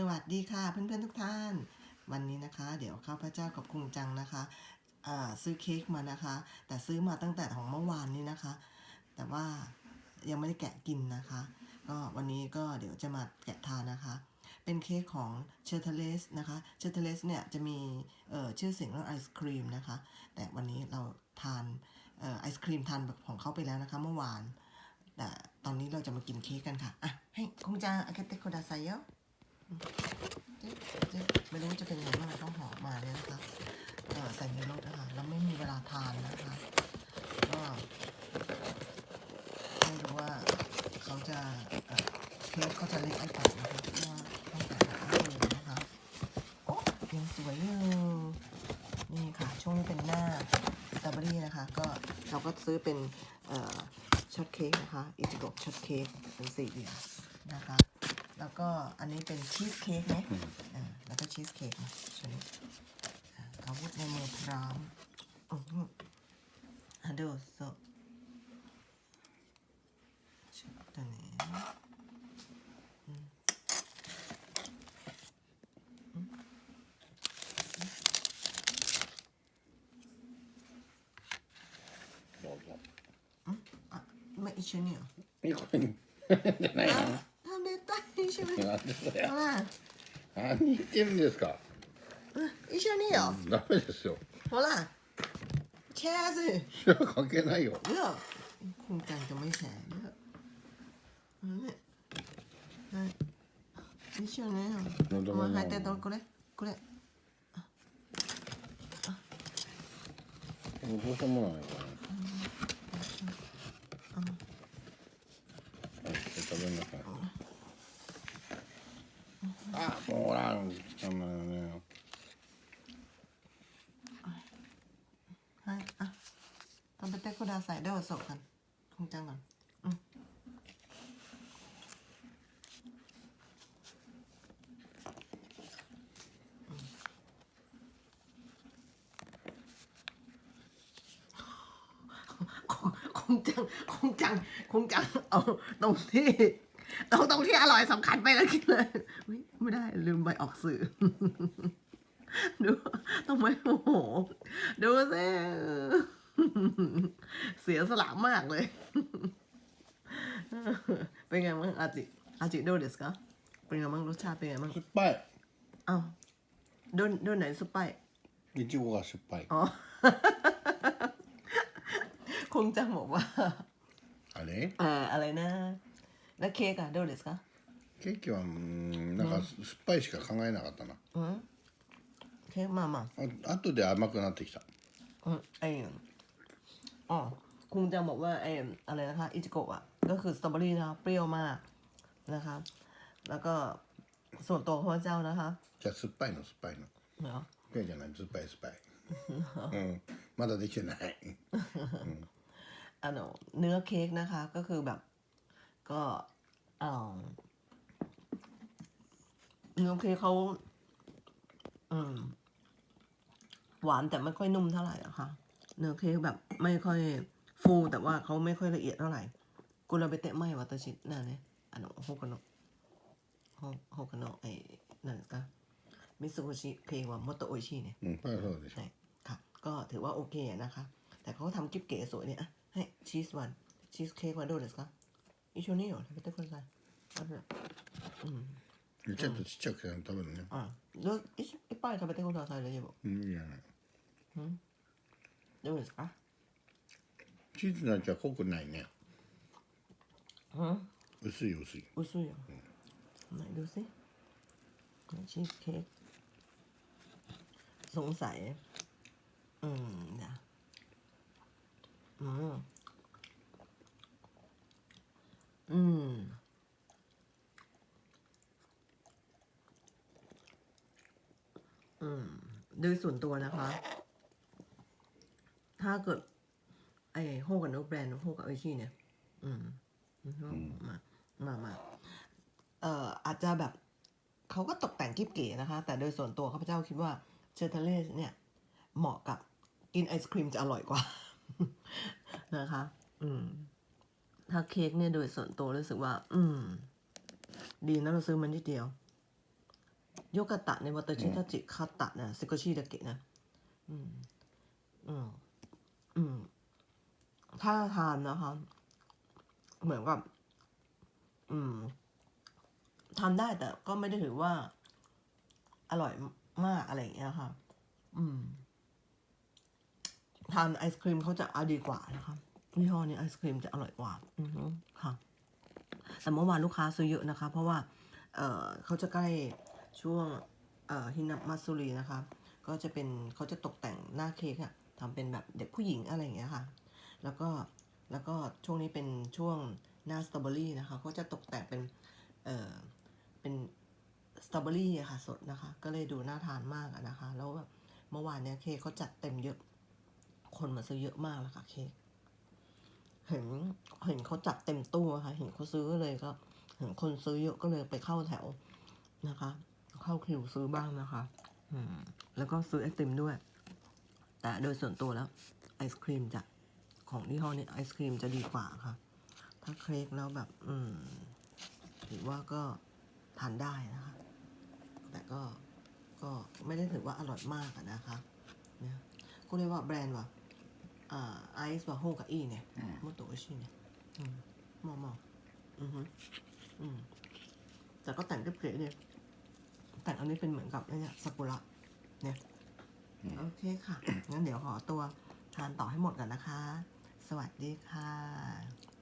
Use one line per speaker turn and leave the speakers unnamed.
สวัสดีค่ะเพื่อนๆทุกท่าน วันนี้นะคะ เดี๋ยวข้าพเจ้ากับคุงจังนะคะซื้อเค้กมานะคะ แต่ซื้อมาตั้งแต่ของเมื่อวานนี้นะคะ แต่ว่ายังไม่ได้แกะกินนะคะ ก็วันนี้ก็เดี๋ยวจะมาแกะทานนะคะ เป็นเค้กของเชอร์เทเลสนะคะเชอร์เทเลสเนี่ยจะมีเชื่อเสียงเรื่องไอศครีมนะคะ แต่วันนี้เราทานออไอศครีมทานแบบของเขาไปแล้วนะคะ เมื่อวานแต่ตอนนี้เราจะมากินเค้กกันค่ะอะให้คงจะอาเกเตโคดาไซเยอะ ไม่รู้จะเป็นยังไงต้องหอมมาเนี่ยนะคะใส่ในรถนะคะแล้วไม่มีเวลาทานนะคะก็ไม่รู้ว่าเขาจะเอ่อเค้กเขาจะเล็กไอ้ก่อนนะคะเพราะว่าต้องแกะแบบนี้เลยนะคะโอ้ยังสวยอยู่นี่ค่ะ ช่วงนี้เป็นหน้าสตรอเบอรี่นะคะ ก็เราก็ซื้อเป็นช็อตเค้กนะคะอิจิโกะช็อตเค้กเป็นสี่เหลี่ยมนะคะ แล้วก็อันนี้เป็นชีสเค้กไหมอ่าแล้วก็ชีสเค้กนะชนิดอ่าอาวุธในมือพร้อมอือหือฮัลโหลโซちょっとね
どうぞ。
あまあ一緒によ
いいこれじゃない
あ します。
なんで
だよ。
何言ってるんですか。
一緒によ。
ダメですよ。
ほら。チェーズ。
いや、関係ないよ。
いや。今回でもいいじん。ね。はい。一緒に
よ。
お前入ってたこれ。これ。
どうしようもないから。あ、食べなさい。 뭐랑 잠깐만 요. 아, 아. 담배
빼고 나서 해. 내가 쏘 간. 공장 은. 응. 공장 공장 공장 어 너무 세. มคงคงจังคงจังคงจังเอาตรงที่เอาตรงที่อร่อยสำคัญไปแล้วคิดเลยอุ๊ยไม่ได้ลืมใบออกสื่อ ดูต้องไม่โมโหดูสิเสียสละมากเลย เป็นไงบ้างอาจิอาจิดูเดสかเป็นไงบ้างรสชาติเป็นไงบ้าง
酸っぱい。
อ้าวโดนโดนไหนสไปาย
いちごが酸っぱい。
อ๋อ คงจังบอกว่า
あれ。
เอ่ออะไรนะ แล้วเค้กอะดูเดสか
ケーキは、うん、なんか酸っぱいしか考えなかったな。
อืมเค้กมามา
あ後で甘くなってきた。
อืมไออ๋อคงจะบอกว่าไออะไรนะคะ อิจิโกะอ่ะ ก็คือสตรอเบอรี่นะคะเปรี้ยวมากนะคะ แล้วก็ส่วนตัวของพระเจ้านะคะ
じゃあ酸っぱいの酸っぱいの。
เนาะ
ペンじゃない酸っぱい酸っぱい。うん、まだできてない。
อันเนื้อเค้กนะคะ ก็คือแบบ ก็เออโอเคเขาอืม หวานแต่ไม่ค่อยนุ่มเท่าไหร่อะค่ะเนื้อเค้กแบบไม่ค่อยฟูแต่ว่าเขาไม่ค่อยละเอียดเท่าไหร่กุลาเบเตะไม่วัตชิตนั่นเนี่ยอันโฮกโนะโฮกโนะไอ้นั่นสิคะมิสุโกชิเความอโตโอชิเนี่ย
อืมใช่
ใช่ค่ะ ก็ถือว่าโอเคนะคะ แต่เขาทำกิ๊บเก๋สวยเนี่ยให้ชีสวันชีสเค้กวันดูเลยสิคะ 一緒によ食べてくださいあるうん
ちょっとちっちゃく食べるね。
あどういいっぱい食べてください大丈夫
うん、いいじゃない。
どうですか
チーズの味は濃くないね。
うん
薄い薄い。
薄いよไหนดูสิชีสเค้กสงสัย อืมนะอืม โดยส่วนตัวนะคะ ถ้าเกิด ไอ้โฮกับโนแบรนด์โฮกับไอชี่เนี่ยอืมอืมมามามาเอ่ออาจจะแบบเขาก็ตกแต่งกิ๊บเก๋นะคะ แต่โดยส่วนตัวข้าพเจ้าคิดว่าเชอร์เทเลสเนี่ย เหมาะกับกินไอศครีมจะอร่อยกว่า นะคะ อืม ถ้าเค้กเนี่ยโดยส่วนตัวรู้สึกว่า อืม ดีนะเราซื้อมันนิดเดียว โยกะตะในวัตชิตาจิคาตะนะซิโกชิดะเกะนะ อืม อืม อืม ถ้าทานนะคะ เหมือนกับ อืมทานได้แต่ก็ไม่ได้ถือว่า อร่อยมากอะไรอย่างเงี้ยค่ะ อืม ทานไอศครีมเขาจะเอาดีกว่านะคะยี่ห้อนี้ไอศครีมจะอร่อยกว่า อือฮึค่ะ แต่เมื่อวานลูกค้าซื้อเยอะนะคะ เพราะว่า เออเขาจะใกล้ ช่วงเอ่อฮินามัตสุรีนะคะ ก็จะเป็นเขาจะตกแต่งหน้าเค้กอะทำเป็นแบบเด็กผู้หญิงอะไรอย่างเงี้ยค่ะ แล้วก็แล้วก็ช่วงนี้เป็นช่วงหน้าสตรอเบอรี่นะคะก็จะตกแต่งเป็นเออเป็นสตรอเบอรี่อะค่ะสดนะคะ ก็เลยดูน่าทานมากอะนะคะ แล้วแบบเมื่อวานเนี้ยเค้กเขาจัดเต็มเยอะ คนมาซื้อเยอะมากแล้วค่ะเค้กเห็นเห็นเขาจัดเต็มตู้อะค่ะ เห็นเขาซื้อเลยก็เห็นคนซื้อเยอะก็เลยไปเข้าแถวนะคะ เข้าคิวซื้อบ้างนะคะอืมแล้วก็ซื้อไอติมด้วย แต่โดยส่วนตัวแล้วไอศครีมจะของยี่ห้อนี้ไอศครีมจะดีกว่าค่ะ ถ้าเค้กแล้วแบบ อืมถือว่าก็ทานได้นะคะ แต่ก็ก็ไม่ได้ถือว่าอร่อยมากอะนะคะ เนี่ยก็เรียกว่าแบรนด์ว่าอ่าไอซ์ว่าโฮกับอีเนี่ยมโตะชิเนี่ยอืมมอมออือฮึอืมแต่ก็แต่งเก๋ๆเนี่ย แต่งอันนี้เป็นเหมือนกับไอ้เนี่ยซากุระเนี่ยโอเคค่ะงั้นเดี๋ยวขอตัวทานต่อให้หมดกันนะคะ สวัสดีค่ะ